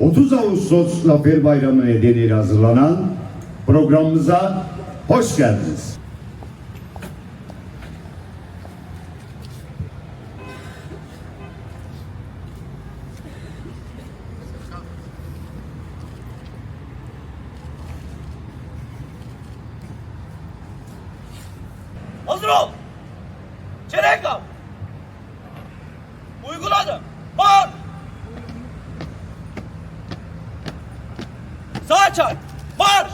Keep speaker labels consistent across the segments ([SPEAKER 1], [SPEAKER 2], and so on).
[SPEAKER 1] 30 Ağustos Zafer Bayramı nedeniyle hazırlanan programımıza hoş geldiniz.
[SPEAKER 2] Hazır ol. Çelenk. Sağ çarp. Marş.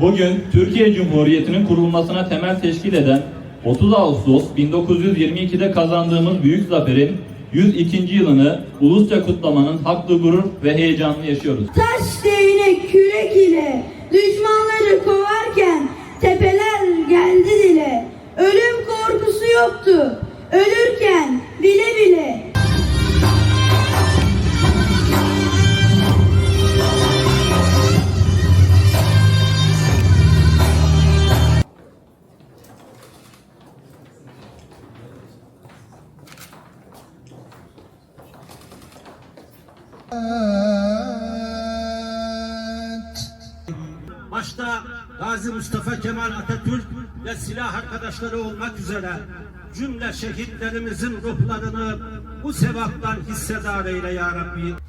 [SPEAKER 3] Bugün Türkiye Cumhuriyeti'nin kurulmasına temel teşkil eden 30 Ağustos 1922'de kazandığımız büyük zaferin 102. yılını ulusça kutlamanın haklı gurur ve heyecanını yaşıyoruz.
[SPEAKER 4] Taş değnek kürek ile düşmanları kovarken tepeler geldi dile. Ölüm korkusu yoktu.
[SPEAKER 5] Başta Gazi Mustafa Kemal Atatürk ve silah arkadaşları olmak üzere cümle şehitlerimizin ruhlarını bu sevaptan hissedar eyle ya Rabbi.